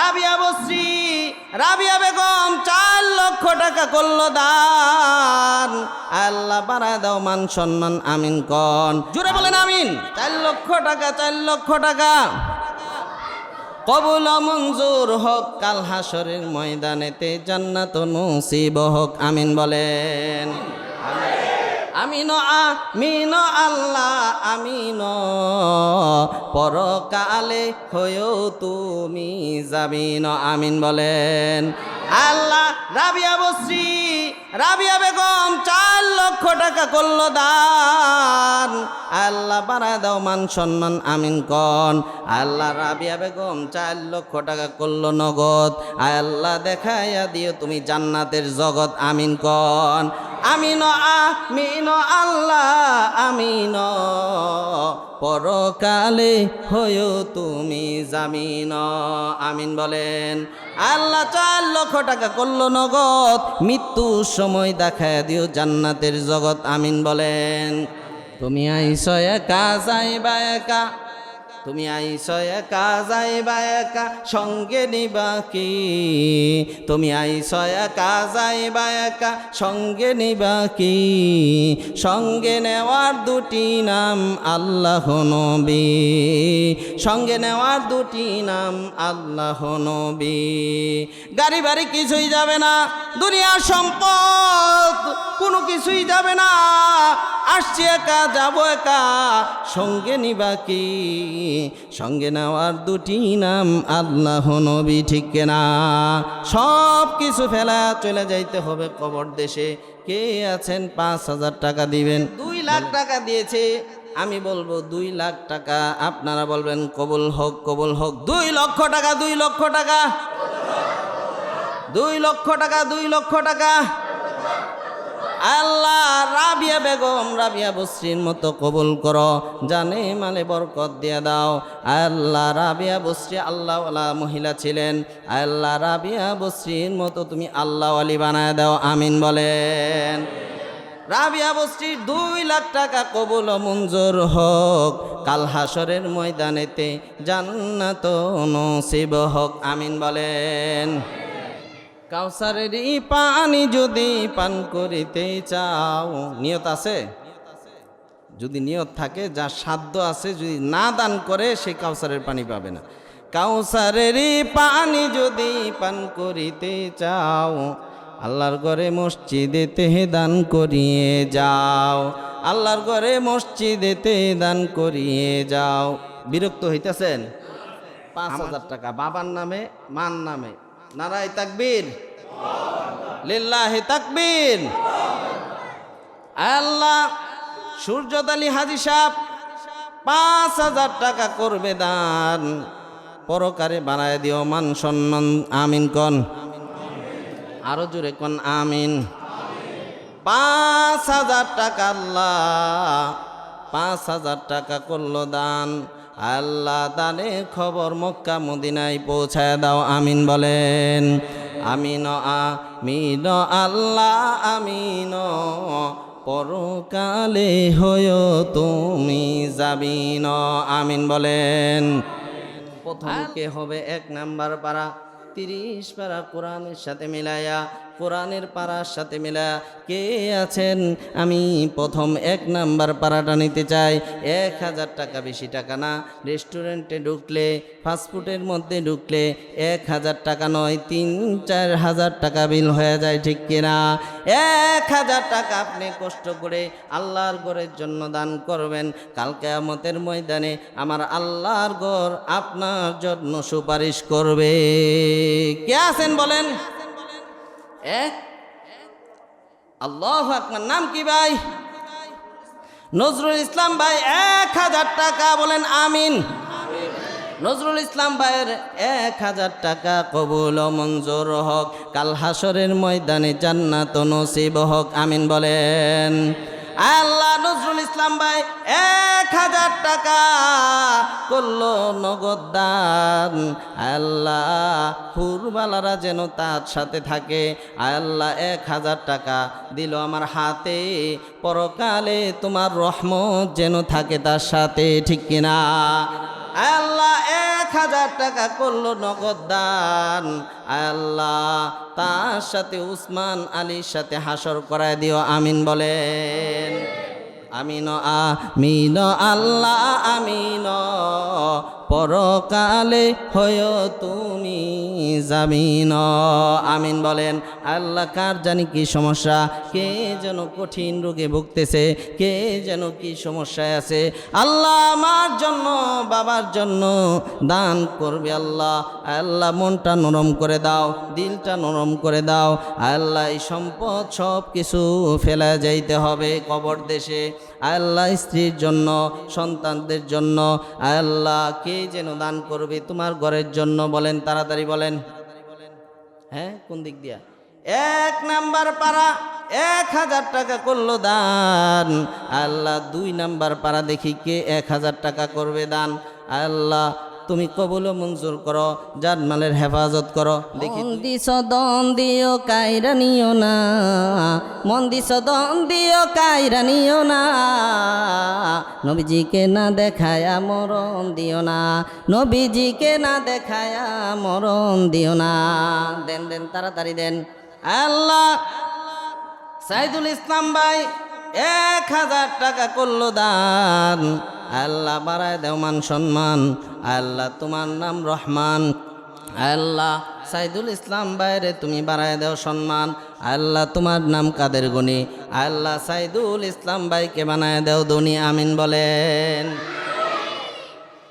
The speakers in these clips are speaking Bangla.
রাবিয়া বশ্রী রাবিয়া বেগম চার লক্ষ টাকা করল দান। আল্লাহ বাড়ায় দাও মান সম্মান, আমিন কন। জুড়ে বলেন আমিন। চার লক্ষ টাকা, চার লক্ষ টাকা। কবুল মঞ্জুর হোক, কাল হাসরের ময়দানেতে জান্নাত নসিব হোক, আমিন বলেন। আমিন আমিন আল্লাহ, আমিন। পরকালে হয়েও তুমি যাবিন আমিন বলেন, আল্লাহ, রাবিয়া বশ্রী রাবিয়া বেগম চার লক্ষ টাকা করল দান। আল্লাহ বাড়ায় দাও মান সম্মান, আমিন কন। আল্লাহ রাবিয়া বেগম চার লক্ষ টাকা করল নগদ। আল্লাহ দেখাইয়া দিও তুমি জান্নাতের জগৎ, আমিন কন। আমিন আমিন আল্লাহ আমিন। পরকালে হয়েও তুমি জামিন। আমিন বলেন, আল্লাহ চার লক্ষ টাকা করল নগদ মৃত্যুর সময় দেখায় দিও জান্নাতের জগৎ। আমিন বলেন, তুমি আইস একা, যাইবা একা। তুমি আইস একা, যাইবা একা, সঙ্গে নিবা কি? তুমি আইস একা, যাইবা একা, সঙ্গে নিবা কি? সঙ্গে নেওয়ার দুটি নাম আল্লাহ নবী। সঙ্গে নেওয়ার দুটি নাম আল্লাহ নবী। গাড়ি বাড়ি কিছুই যাবে না, দুনিয়ার সম্পদ কোনো কিছুই যাবে না। আসছি একা, যাব একা, সঙ্গে নিবা কি? সঙ্গে নেওয়ার দুটি নাম আল্লাহ নবী, ঠিক না সব কিছু ফেলা চলে যাইতে হবে কবর দেশে। কে আছেন? পাঁচ হাজার টাকা দিবেন। দুই লাখ টাকা দিয়েছে। আমি বলব, দুই লাখ টাকা আপনারা বলবেন, কবুল হোক কবুল হোক। দুই লক্ষ টাকা, দুই লক্ষ টাকা। দুই লক্ষ টাকা, দুই লক্ষ টাকা। আল্লাহ রাবিয়া বেগম, রাবিয়া বশ্রীর মতো কবুল করো। জানে মানে বরকত দিয়ে দাও। আল্লাহ রাবিয়া বশ্রী আল্লাহওয়ালা মহিলা ছিলেন। আল্লাহ রাবিয়া বশ্রীর মতো তুমি আল্লাহ আলী বানায় দাও। আমিন বলেন। রাবিয়া বস্তির দুই লাখ টাকা কবুল মঞ্জুর হোক। কাল হাসরের ময়দানেতে জান্নাত নসিব হোক। আমিন বলেন। কাউসারের পানি যদি পান করিতে চাও। নিয়ত আছে? যদি নিয়ত থাকে যা সাধ্য আছে যদি না দান করে সে কাউসারের পানি পাবে না। কাউসারের পানি যদি পান করিতে চাও আল্লাহর ঘরে মসজিদেতে দান করিয়ে যাও। আল্লাহর ঘরে মসজিদেতে দান করিয়ে যাও। বিরক্ত হইতেছেন? পাঁচ হাজার টাকা। বাবার নামে মান নামে। নারায় তাকবীর। লিল্লাহে তাকবীর। আল্লাহ, সূর্যদ আলী হাজি সাহ পাঁচ হাজার টাকা করবে দান। পরকারে বানায় দিও মান সম্মান, আমিন কন। আরও জোরে কন, আমিন। পাঁচ হাজার টাকা আল্লাহ পাঁচ হাজার টাকা করল দান। আল্লাহ দানে খবর মক্কা মদিনায় পৌঁছায় দাও, আমিন বলেন। আমিন আমিন, আল্লাহ, আমিন। পরকালে হয় তুমি যাবিন, আমিন বলেন। প্রথমকে হবে? এক নাম্বার পারা, তিরিশ পারা কোরআনের সাথে মিলায়া কোরআনের পাড়ার সাথে মেলা কে আছেন? আমি প্রথম এক নাম্বার পাড়াটা নিতে চাই। এক হাজার টাকা বেশি টাকা না। রেস্টুরেন্টে ঢুকলে, ফাস্টফুডের মধ্যে ঢুকলে এক হাজার টাকা নয়, তিন, চার হাজার টাকা বিল হয়ে যায়, ঠিক কিনা এক হাজার টাকা আপনি কষ্ট করে আল্লাহর ঘরের জন্য দান করবেন। কালকে আমতের ময়দানে আমার আল্লাহর ঘর আপনার জন্য সুপারিশ করবে। কে আছেন বলেন? আল্লাহ আপনার নাম কি ভাই? নজরুল ইসলাম ভাই, এক হাজার টাকা বলেন আমিন। নজরুল ইসলাম ভাইয়ের এক হাজার টাকা কবুল মঞ্জুর হক, কাল হাসরের ময়দানে জান্নাত নসিব হক, আমিন বলেন। আল্লাহ নজরুল ইসলাম ভাই, এক হাজার টাকা করল নগদ দান। আল্লাহ ফুরবালারা যেন তার সাথে থাকে। আল্লাহ এক হাজার টাকা দিল আমার হাতে। পরকালে তোমার রহমত যেন থাকে তার সাথে, ঠিক কিনা? আল্লাহ এক হাজার টাকা করল নগদ দান। আল্লাহ তার সাথে উসমান আলীর সাথে হাসর করায় দিও, আমিন বলেন। আমিন আমিন আল্লাহ আমিন। পরকালে হয় তুমি জামিন। আমিন বলেন, আল্লাহ কার জানি কি সমস্যা? কে যেন কঠিন রোগে ভুগতেছে? কে যেন কি সমস্যায় আছে? আল্লাহ আমার জন্য, বাবার জন্য দান করবে আল্লাহ। আল্লাহ মনটা নরম করে দাও, দিলটা নরম করে দাও। আল্লাহ এই সম্পদ সব কিছু ফেলা যাইতে হবে কবর দেশে। আল্লাহ স্ত্রীর জন্য, সন্তানদের জন্য। আল্লাহ কে যেন দান করবে তোমার ঘরের জন্য বলেন, তাড়াতাড়ি বলেন। হ্যাঁ কোন দিক দিয়া? এক নাম্বার পাড়া এক হাজার টাকা করল দান। আল্লাহ দুই নাম্বার পাড়া দেখি কে এক হাজার টাকা করবে দান। আল্লাহ তুমি কবুল মঞ্জুর করো জানমালের হেফাজত করো। দেখি মন্দি সদন দিও কাইরা নিও না। মন্দি সদন দিও কাইরা নিও না। নবীজিকে না দেখায়া মরণ দিও না। নবীজিকে না দেখায়া মরণ দিও না। দেন দেন তাড়াতাড়ি দেন। আল্লাহ সাইদুল ইসলাম ভাই এক হাজার টাকা করল দান। আল্লাহ বাড়ায় দেও মান সম্মান, আল্লাহ তোমার নাম রহমান, আল্লাহ সাইদুল ইসলাম বাইরে তুমি বাড়ায় দেও সম্মান, আল্লাহ তোমার নাম কাদের গুণী, আল্লাহ সাইদুল ইসলাম ভাইকে বানায় দেও ধনী, আমিন বলেন।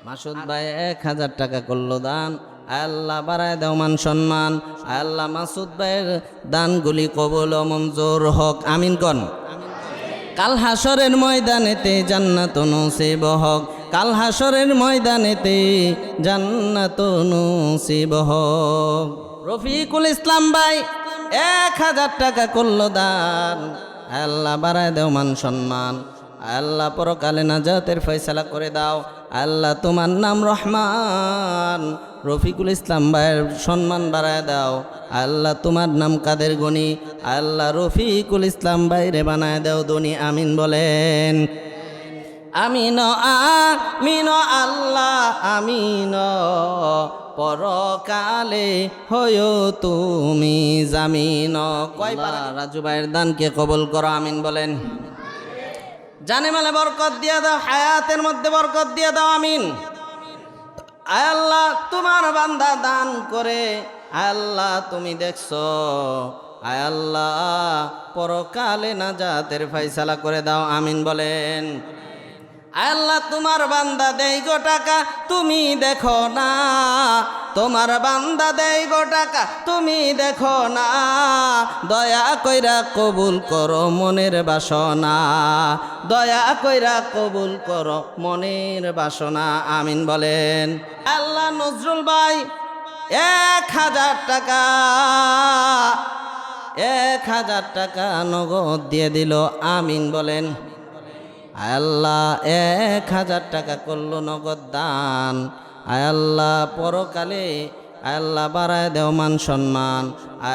মাসুদ ভাই এক হাজার টাকা করল দান, আল্লাহ বাড়ায় দেও মান সম্মান, আল্লাহ মাসুদ ভাইয়ের দানগুলি কবল মঞ্জুর হক, আমিন কন। কাল হাসরের ময়দানেতে জান্নাত নসিব হক। কাল হাসরের ময়দানেতে জান্নাত নসিব হক। রফিকুল ইসলাম ভাই, এক হাজার টাকা করল দান। আল্লাহ বাড়ায় দেও মান সম্মান। আল্লাহ পরকালে নাজাতের ফয়সালা করে দাও। আল্লাহ তোমার নাম রহমান। রফিকুল ইসলাম ভাইয়ের সম্মান বাড়ায় দাও। আল্লাহ তোমার নাম কাদের গনি? আল্লাহ রফিকুল ইসলাম ভাইরে বানায় দাও দনি আমিন বলেন। আমিন আমিন আল্লাহ আমিন। পরকালে হয় তুমি জামিন। কয় পারা রাজু ভাইয়ের দানকে কবল করো আমিন বলেন। জানে মালে বরকত দিয়ে দাও হায়াতের মধ্যে বরকত দিয়ে দাও আমিন। আল্লাহ, তোমার বান্দা দান করে। আল্লাহ, তুমি দেখছ। আয় আল্লাহ, পরকালে না জাতের ফাইসালা করে দাও, আমিন বলেন। আল্লাহ তোমার বান্দা দেই গো টাকা, তুমি দেখো না। তোমার বান্দা দেই গো টাকা, তুমি দেখো না। দয়া কইরা কবুল করো মনের বাসনা। দয়া কইরা কবুল করো মনের বাসনা। আমিন বলেন। আল্লাহ নজরুল ভাই, এক হাজার টাকা, এক হাজার টাকা নগদ দিয়ে দিল। আমিন বলেন। আল্লাহ এক হাজার টাকা করল নগদ দান। আল্লাহ পরকালে আল্লাহ বাড়ায় দেও মান সম্মান।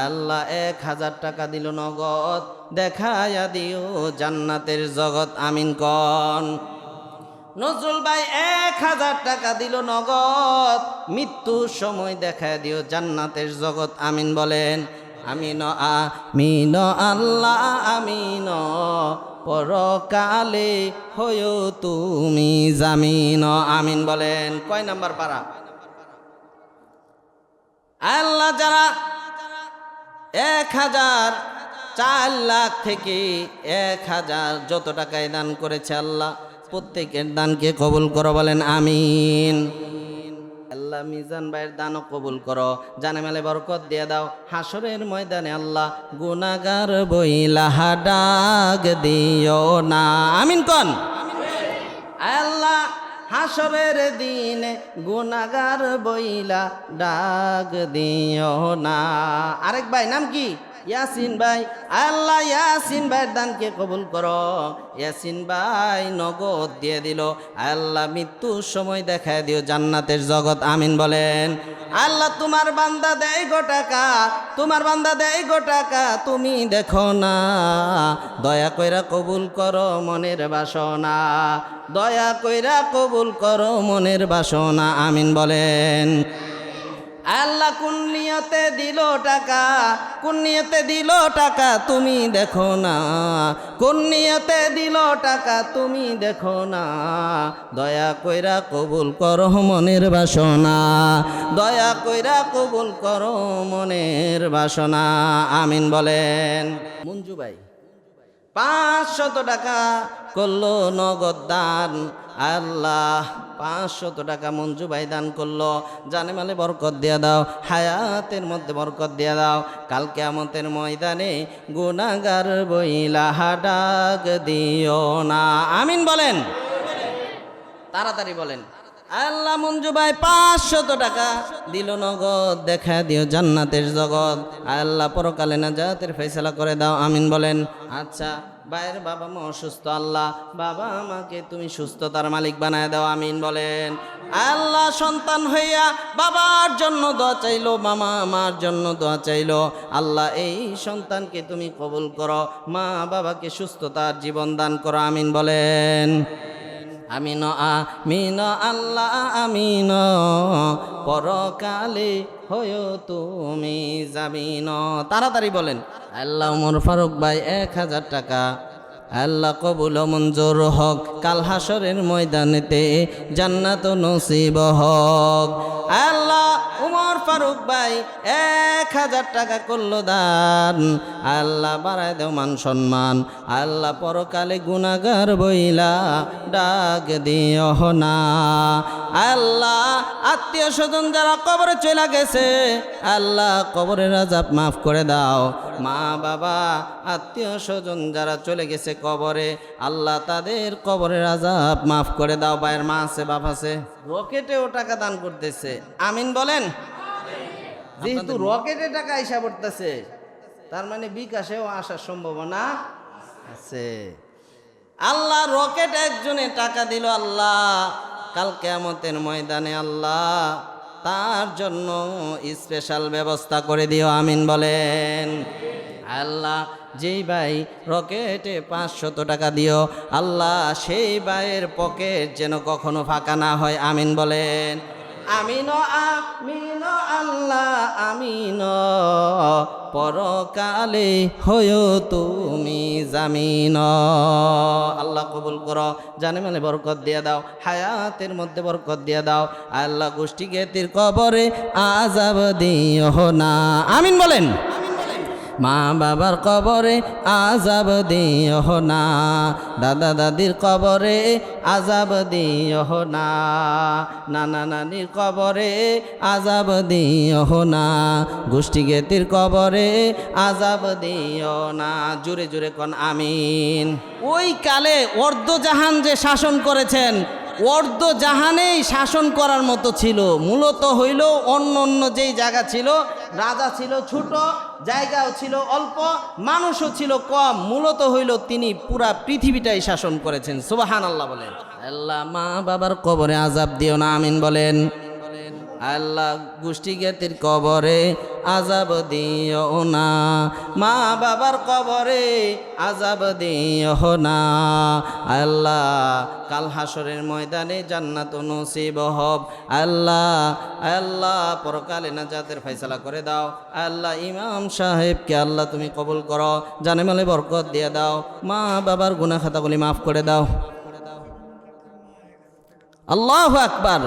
আল্লাহ এক হাজার টাকা দিল নগদ দেখায়া দিও জান্নাতের জগৎ আমিন কন। নজরুল ভাই এক হাজার টাকা দিল নগদ, মৃত্যুর সময় দেখায় দিও জান্নাতের জগৎ আমিন বলেন। আমিন আমিন আল্লাহ আমিন পরকালে হয়েও তুমি জামিন। আমিন বলেন। কয় নাম্বার পারা? আল্লাহ যারা এক হাজার, চার লাখ থেকে এক হাজার যত টাকায় দান করেছে আল্লাহ, প্রত্যেকের দানকে কবুল করো বলেন, আমিন। আল্লাহ মিজান ভাইয়ের দানও কবুল করো। জানে মেলে বরকত দিয়ে দাও। হাসরের ময়দানে আল্লাহ গুনাগার বইলা ডাক দিও না। আমিন কন? আল্লাহ হাসরের দিনে গুনাগার বইলা ডাক দিও না। আরেক ভাই, নাম কি? ইয়াসিন ভাই, আল্লাহ ইয়াসিন ভাইয়ের দানকে কবুল করো। ইয়াসিন ভাই নগদ দিয়ে দিল, আল্লাহ মৃত্যুর সময় দেখায় দিও জান্নাতের জগৎ, আমিন বলেন। আল্লাহ তোমার বান্দা দেয় গো টাকা, তোমার বান্দা দেয় গো টাকা, তুমি দেখো না। দয়া কইরা কবুল করো মনের বাসনা, দয়া কইরা কবুল করো মনের বাসনা, আমিন বলেন। আল্লাহ কোন নিয়তে দিল টাকা? কোন নিয়তে দিল টাকা তুমি দেখো না। কোন নিয়তে দিল টাকা তুমি দেখো না। দয়া কইরা কবুল করো মনের বাসনা। দয়া কইরা কবুল করো মনের বাসনা। আমিন বলেন। মঞ্জু ভাই, পাঁচশত টাকা করল নগদ দান। আল্লাহ পাঁচশত টাকা মঞ্জু ভাই দান করল। জানে মালে বরকত দিয়া দাও, হায়াতের মধ্যে বরকত দিয়া দাও। কালকে আমতের ময়দানে গুণাগার বইলা ডাক দিও না। আমিন বলেন। তাড়াতাড়ি বলেন। আল্লাহ মঞ্জু ভাই পাঁচশত টাকা দিল নগদ, দেখা দিও জান্নাতের জগৎ। আল্লাহ পরকালে না জাতের ফেসলা করে দাও, আমিন বলেন। আচ্ছা ভাইয়ের বাবা মা অসুস্থ, আল্লাহ, বাবা আমাকে তুমি সুস্থতার মালিক বানায় দাও, আমিন বলেন। আল্লাহ সন্তান হইয়া বাবার জন্য দোয়া চাইলো, মামা মার জন্য দোয়া চাইলো। আল্লাহ, এই সন্তানকে তুমি কবুল করো মা বাবাকে সুস্থতার জীবন দান করো, আমিন বলেন। আমিন আমিন, আল্লাহ আমিন। পরকালে হয় তুমি জামিন। তাড়াতাড়ি বলেন, আল্লাহ উমর ফারুক ভাই এক হাজার টাকা। আল্লাহ কবুল মঞ্জুর হক, কাল হাসরের ময়দানেতে জান্নাত নসিব হক। আল্লাহ ফারুক ভাই, এক হাজার টাকা করল দান। আল্লাহ বাড়ায় দেও মান সম্মান। আল্লাহ পরকালে গুনাগার বইলা ডাক দিও না। আল্লাহ আত্মীয় স্বজন যারা কবরে চলে গেছে, আল্লাহ কবরের আজাব মাফ করে দাও। মা, বাবা, আত্মীয় স্বজন যারা চলে গেছে কবরে, আল্লাহ তাদের কবরের আজাব মাফ করে দাও। ভাইয়ের মা আছে, বাপ আছে। রকেটেও টাকা দান করতেছে। আমিন বলেন? যেহেতু রকেটে টাকা আইসা পড়তেছে তার মানে বিকাশেও আসার সম্ভাবনা আছে। আল্লাহ রকেট একজনে টাকা দিল আল্লাহ কাল কেমতের ময়দানে আল্লাহ তার জন্য স্পেশাল ব্যবস্থা করে দিও আমিন বলেন। আল্লাহ যেই ভাই রকেটে পাঁচশত টাকা দিও আল্লাহ সেই ভাইয়ের পকেট যেন কখনো ফাঁকা না হয় আমিন বলেন। আমিন আমিন, আল্লাহ, আমিন। পরকালে হয় তুমি জামিন। আল্লাহ কবুল কর, জানে মানে বরকত দিয়ে দাও, হায়াতের মধ্যে বরকত দিয়ে দাও। আল্লাহ গোষ্ঠী গেতির কবরে আজাব দিও না। আমিন বলেন। মা বাবার কবরে আজাব দিও না, দাদা দাদির কবরে আজাব দিও না, নানা নানির কবরে আজাব দিও না, গোষ্ঠী গেতির কবরে আজাব দিও না। জুড়ে জুড়ে কন আমিন। ওই কালে অর্ধজাহান যে শাসন করেছেন অর্ধ জাহানেই শাসন করার মতো ছিল। মূলত হইল অন্য অন্য যেই জায়গা ছিল, রাজা ছিল ছোট, জায়গাও ছিল অল্প, মানুষও ছিল কম। মূলত হইল তিনি পুরা পৃথিবীটাই শাসন করেছেন। সুবাহান আল্লাহ বলেন। আল্লাহ, মা বাবার কবরে আজাব দিও না, আমিন বলেন। আল্লাহ গোষ্ঠী জ্ঞাতির কবরে আজাব দিও না। মা বাবার কবরে আজাব দিও না। আল্লাহ কাল হাসরের ময়দানে জান্নাত নসিব হব আল্লাহ আল্লাহ পরকালে না জাতের ফয়সালা করে দাও। আল্লাহ ইমাম সাহেবকে আল্লাহ তুমি কবুল করো। জানে মালে বরকত দিয়ে দাও। মা বাবার গুনা খাতাগুলি মাফ করে দাও। আল্লাহ আকবার।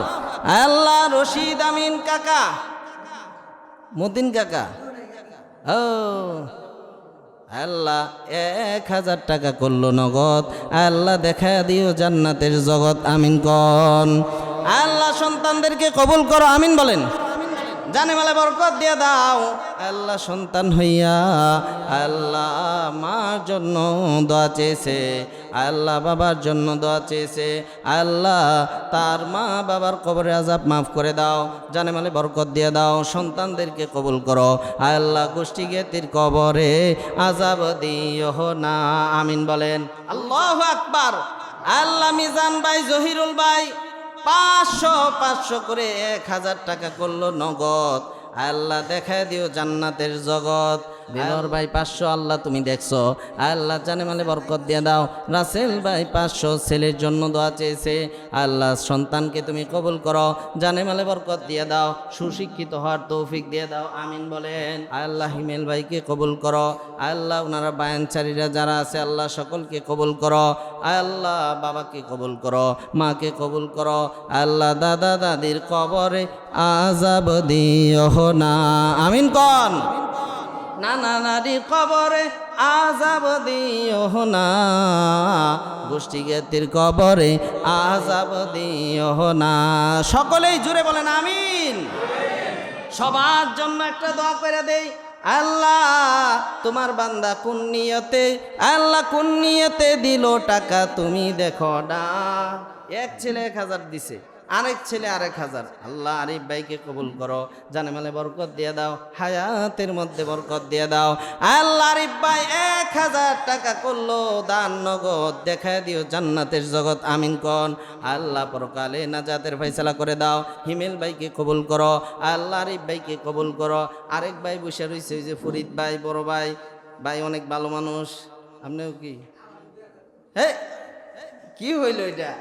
আল্লাহ রশিদ আমিন কাকা। মতিন কাকা। ও। আল্লাহ এক হাজার টাকা করল নগদ। আল্লাহ দেখা দিও জান্নাতের জগৎ আমিন কন। আল্লাহ সন্তানদেরকে কবুল করো, আমিন বলেন। জানে মালে বরকত দিয়ে দাও। আল্লাহ সন্তান হইয়া আল্লাহ মার জন্য দোয়া চেয়েছে। আল্লাহ বাবার জন্য দোয়া চেয়েছে। আল্লাহ তার মা বাবার কবরে আজাব মাফ করে দাও। জানে মালে বরকত দিয়ে দাও। সন্তানদেরকে কবুল করো। আল্লাহ গোষ্ঠী গেতির কবরে আজাব দিও না। আমিন বলেন। আল্লাহ আকবার। আল্লাহ মিজান ভাই, জহিরুল ভাই, পাঁচশো পাঁচশো করে এক হাজার টাকা করল নগদ। আল্লাহ দেখা দিও জান্নাতের জগৎ। বিনর ভাই পাঁচশো আল্লাহ তুমি দেখছ। আল্লাহ জানে মালে বরকত দিয়ে দাও। রাসেল ভাই পাঁচশো ছেলের জন্য দোয়া চেয়েছে। আল্লাহ সন্তানকে তুমি কবুল করো। জানে মালে বরকত দিয়ে দাও। সুশিক্ষিত হওয়ার তৌফিক দিয়ে দাও। আমিন বলেন। আল্লাহ হিমেল ভাইকে কবুল করো। আল্লাহ ওনারা বায়ানচারীরা যারা আছে আল্লাহ সকলকে কবুল করো। আল্লাহ বাবাকে কবুল করো। মাকে কবুল করো। আল্লাহ দাদা দাদির কবরে আজাব দিও না। আমিন কন। নানা নারী কবরে আজাব দিও না। গোষ্ঠী জ্ঞাতির কবরে আজাব দিও না। সকলেই জুড়ে বলেন আমিন। সবার জন্য একটা দোয়া করে দেই। আল্লাহ, তোমার বান্দা কোন নিয়তে? আল্লাহ কোন নিয়তে দিল টাকা তুমি দেখো না। এক ছেলে এক হাজার দিছে। আরেক ছেলে, আরেক হাজার। আল্লাহ আরিফ ভাইকে কবুল করো। জানে মালে বরকত দিয়ে দাও, হায়াতের মধ্যে বরকত দিয়ে দাও। আল্লাহ আরিফ ভাই এক হাজার টাকা করল, দান নগদ দেখায় দিও জান্নাতের জগৎ, আমিন কন। আল্লাহ পরকালে নাজাতের ফয়সালা করে দাও, হিমেল ভাইকে কবুল করো। আল্লাহ আরিফ ভাইকে কবুল করো। আরেক ভাই বসে রয়েছে ওই যে ফরিদ ভাই, বড় ভাই। ভাই অনেক ভালো মানুষ। আপনিও কি? হে, কি হইল এটা?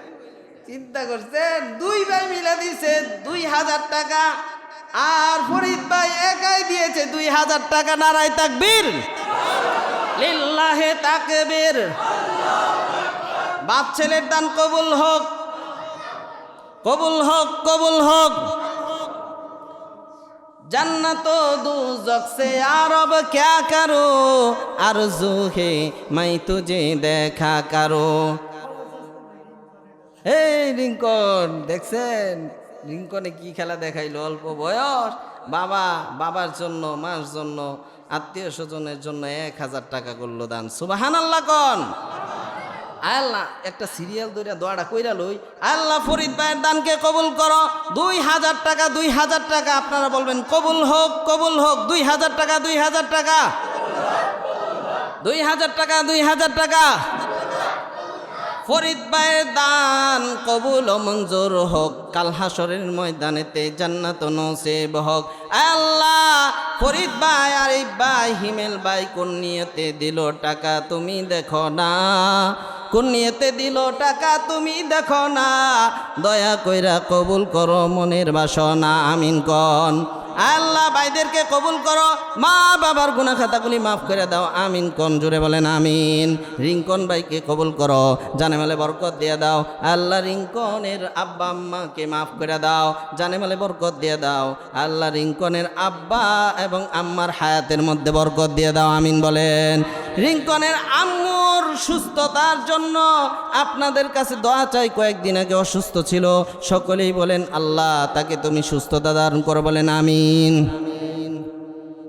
চিন্তা করছেন দুই ভাই মিলে দিছে দুই হাজার টাকা আর ফরিদ ভাই একাই দিয়েছে দুই হাজার টাকা নারায় তাকবীর লিল্লাহে তাকবীর বাপ ছেলের দান কবুল হোক কবুল হোক কবুল হোক जन्नत दूजक से आरब क्या करो आरज़ू है मैं तुझे देखा करो এই রিঙ্কন দেখছেন? রিঙ্কনে কি খেলা দেখাইলো? অল্প বয়স। বাবা, বাবার জন্য, মার জন্য, আত্মীয় স্বজনের জন্য এক হাজার টাকা করল দান। সুবাহান আল্লাহ কন। আল্লাহ, একটা সিরিয়াল ধরে দোয়াটা কইরা লই। আল্লাহ ফরিদ ভাইয়ের দানকে কবুল করো। দুই হাজার টাকা, দুই হাজার টাকা। আপনারা বলবেন, কবুল হোক কবুল হোক। দুই হাজার টাকা, দুই হাজার টাকা। দুই হাজার টাকা, দুই হাজার টাকা। ফরিদ ভাইয়ের দান কবুল মঞ্জুর হোক। কাল হাসরের ময়দানেতে জান্নাত নসিব হোক। আল্লাহ, ফরিদ ভাই আরিফ ভাই, হিমেল ভাই কোন নিয়তে দিল টাকা তুমি দেখো না। কোন নিয়তে দিল টাকা তুমি দেখো না। দয়া কইরা কবুল করো মনের বাসনা, আমিন কন। আল্লাহ ভাইদেরকে কবুল করো। মা বাবার গুনা খাতাগুলি মাফ করে দাও। আমিন কন জুড়ে বলেন আমিন। রিঙ্কন ভাইকে কবুল করো। জানে মালে বরকত দিয়ে দাও। আল্লাহ রিঙ্কনের আব্বা আম্মাকে মাফ করে দাও। জানে মালে বরকত দিয়ে দাও। আল্লাহ রিঙ্কনের আব্বা এবং আম্মার হায়াতের মধ্যে বরকত দিয়ে দাও। আমিন বলেন। রিঙ্কনের আম্মুর সুস্থতার জন্য আপনাদের কাছে দোয়া চাই। কয়েকদিন আগে অসুস্থ ছিল। সকলেই বলেন, আল্লাহ, তাকে তুমি সুস্থতা দান করো। বলেন, আমিন।